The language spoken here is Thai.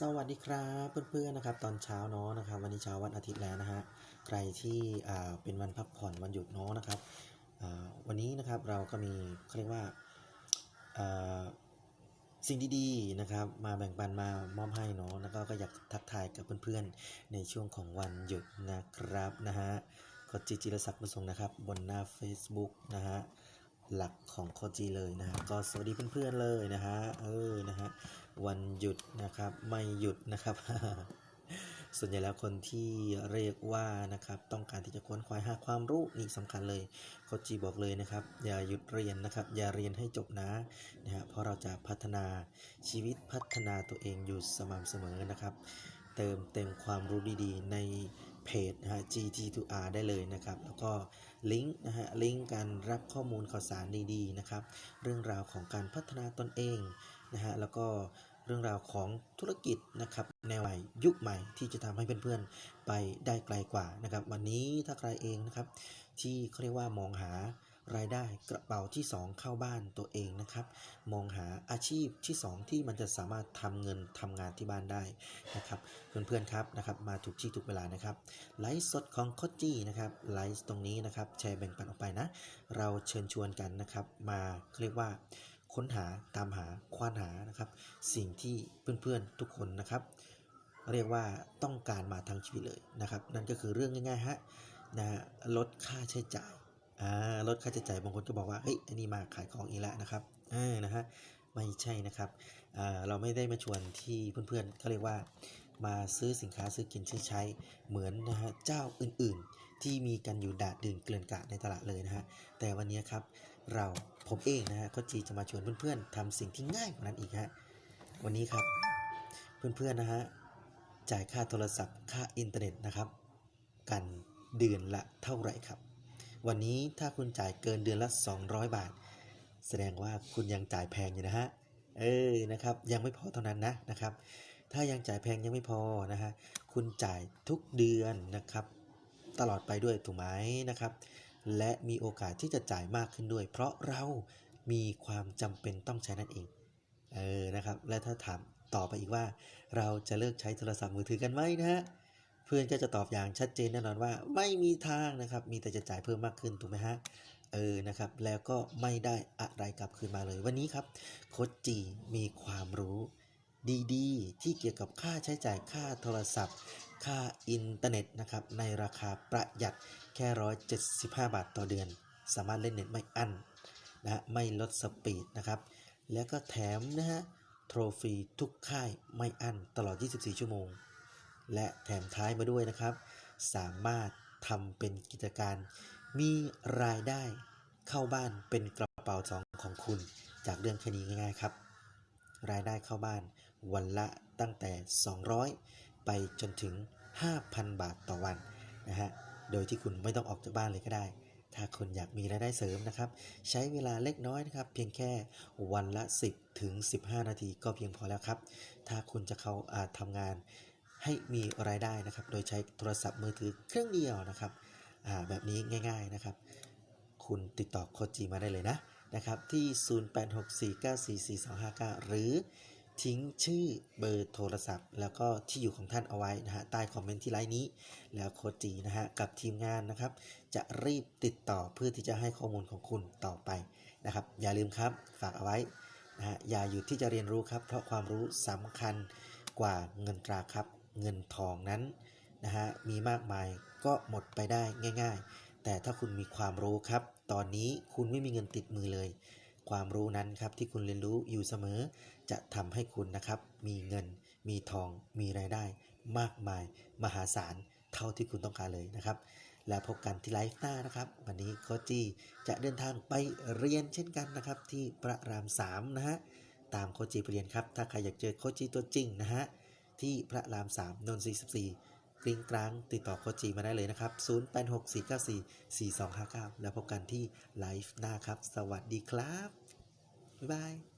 สวัสดีครับเพื่อนๆนะครับ ตอนเช้าเนาะนะครับ วันนี้เช้าวันอาทิตย์แล้วนะฮะใครที่อ่าเป็นวันพักผ่อนวันหยุดเนาะนะครับวันนี้นะครับเราก็มีเขาเรียกว่าอ่าสิ่งดีๆนะครับ มาแบ่งปันมามอบให้เนาะแล้วก็ก็อยากทักทายกับเพื่อนๆในช่วงของวันหยุดนะครับนะฮะก็จิจิรศักดิ์บุญทรงนะครับ บนหน้า Facebook นะฮะ หลักของโคจีเลยนะฮะก็สวัสดีเพื่อนๆเลยนะฮะเออนะฮะวันหยุดนะครับไม่หยุดนะครับ ส่วนใหญ่แล้วคนที่เรียกว่านะครับต้องการที่จะค้นคว้าหาความรู้นี่สำคัญเลยโคจีบอกเลยนะครับ อย่าหยุดเรียนนะครับ อย่าเรียนให้จบนะนะฮะเพราะเราจะพัฒนาชีวิตพัฒนาตัวเองอยู่สม่ำเสมอนะครับ เติมเต็มความรู้ดีๆ ในเพจนะฮะ GT2R ได้เลยนะครับ แล้วก็ลิงก์นะฮะ ลิงก์การรับข้อมูลข่าวสารดีๆนะครับ เรื่องราวของการพัฒนาตนเองนะฮะ แล้วก็เรื่องราวของธุรกิจนะครับแนวใหม่ยุคใหม่ที่จะทำให้เพื่อนๆไปได้ไกลกว่านะครับ วันนี้ถ้าใครเองนะครับ ที่เขาเรียกว่ามองหา รายได้กระเป๋าที่ 2 เข้าบ้านตัวเองนะครับ มองหาอาชีพที่ 2 ที่มันจะสามารถทำเงินทำงานที่บ้านได้นะครับ เพื่อนๆครับนะครับมาถูกที่ถูกเวลานะครับไลฟ์สดของโคจี้นะครับไลฟ์ตรงนี้นะครับแชร์แบ่งปันออกไปนะ เราเชิญชวนกันนะครับ มาเรียกว่าค้นหาตามหาควานหานะครับ สิ่งที่เพื่อนๆทุกคนนะครับ เรียกว่าต้องการมาทั้งชีวิตเลยนะครับ นั่นก็คือเรื่องง่ายๆฮะนะฮะลดค่าใช้จ่าย อ่าลดค่าใช้จ่ายบางคนก็บอกว่าเฮ้ยอันนี้มาขายของอีกแล้วนะครับอ่านะฮะไม่ใช่นะครับอ่าเราไม่ได้มาชวนที่เพื่อนๆเขาเรียกว่า มาซื้อสินค้าซื้อกินซื้อใช้เหมือนนะฮะเจ้าอื่นๆ ที่มีกันอยู่ดาดดื่นเกลื่อนกลาดในตลาดเลยนะฮะแต่วันนี้ครับเราผมเองนะฮะก็จีจะมาชวนเพื่อนๆทำสิ่งที่ง่ายกว่านั้นอีกฮะวันนี้ครับเพื่อนๆนะฮะจ่ายค่าโทรศัพท์ค่าอินเทอร์เน็ตนะครับ กันเดือนละเท่าไหร่ครับ วันนี้ถ้าคุณจ่ายเกินเดือนละ 200 บาท แสดงว่าคุณยังจ่ายแพงอยู่นะฮะ เออ นะครับ ยังไม่พอเท่านั้นนะนะครับ ถ้ายังจ่ายแพงยังไม่พอนะฮะ คุณจ่ายทุกเดือนนะครับ ตลอดไปด้วยถูกไหมนะครับ และมีโอกาสที่จะจ่ายมากขึ้นด้วย เพราะเรามีความจำเป็นต้องใช้นั่นเอง เออ นะครับ และถ้าถามต่อไปอีกว่า เราจะเลิกใช้โทรศัพท์มือถือกันไหมนะฮะ เพื่อนก็จะตอบอย่างชัดเจนแน่นอนว่าไม่มีทางนะครับ มีแต่จะจ่ายเพิ่มมากขึ้นถูกไหมฮะเออนะครับ แล้วก็ไม่ได้อะไรกลับคืนมาเลย วันนี้ครับโคชจีมีความรู้ดีๆ ที่เกี่ยวกับค่าใช้จ่ายค่าโทรศัพท์ ค่าอินเทอร์เน็ตนะครับในราคาประหยัดแค่ 175 บาทต่อเดือน สามารถเล่นเน็ตไม่อั้นนะฮะไม่ลดสปีดนะครับ แล้วก็แถมนะฮะโทรฟรีทุกค่ายไม่อั้นตลอด 24 ชั่วโมง และแถมท้ายมาด้วยนะครับ สามารถทำเป็นกิจการ มีรายได้เข้าบ้านเป็นกระเป๋าสองของคุณ จากเรื่องแค่นี้ง่าย ๆ ครับ รายได้เข้าบ้านวันละตั้งแต่ 200 ไปจนถึง 5,000 บาทต่อวันนะฮะโดยที่คุณไม่ต้องออกจากบ้านเลยก็ได้ ถ้าคุณอยากมีรายได้เสริมนะครับ ใช้เวลาเล็กน้อยนะครับ เพียงแค่วันละ 10 ถึง 15 นาทีก็เพียงพอแล้วครับ ถ้าคุณจะเข้าอาทำงาน ให้มีรายได้นะครับ โดยใช้โทรศัพท์มือถือเครื่องเดียวนะครับแบบนี้ง่ายๆนะครับ คุณติดต่อโคจีมาได้เลยนะนะครับที่ 0864944259 หรือทิ้งชื่อเบอร์โทรศัพท์ แล้วก็ที่อยู่ของท่านเอาไว้นะฮะใต้คอมเมนต์ที่ไลน์นี้ แล้วโคจีนะฮะกับทีมงานนะครับ จะรีบติดต่อเพื่อที่จะให้ข้อมูลของคุณต่อไปนะครับ อย่าลืมครับฝากเอาไว้นะฮะอย่าหยุดที่จะเรียนรู้ครับ เพราะความรู้สำคัญกว่าเงินตราครับ เงินทองนั้นนะฮะมีมากมายก็หมดไปได้ง่าย ๆ แต่ถ้าคุณมีความรู้ครับ ตอนนี้คุณไม่มีเงินติดมือเลย ความรู้นั้นครับที่คุณเรียนรู้อยู่เสมอ จะทำให้คุณนะครับ มีเงิน มีทอง มีรายได้ มากมาย มหาศาลเท่าที่คุณต้องการเลยนะครับ แล้วพบกันที่ไลฟ์หน้านะครับ วันนี้โคจีจะเดินทางไปเรียนเช่นกันนะครับ ที่พระรามสามนะฮะตามโคจีไปเรียนครับ ถ้าใครอยากเจอโคจีตัวจริงนะฮะ ที่พระรามสามนนทรี14กริ้งกลางติดต่อโคจีมาได้เลยนะครับ 0864944259 แล้วพบกันที่ไลฟ์หน้าครับ สวัสดีครับ บ๊ายบาย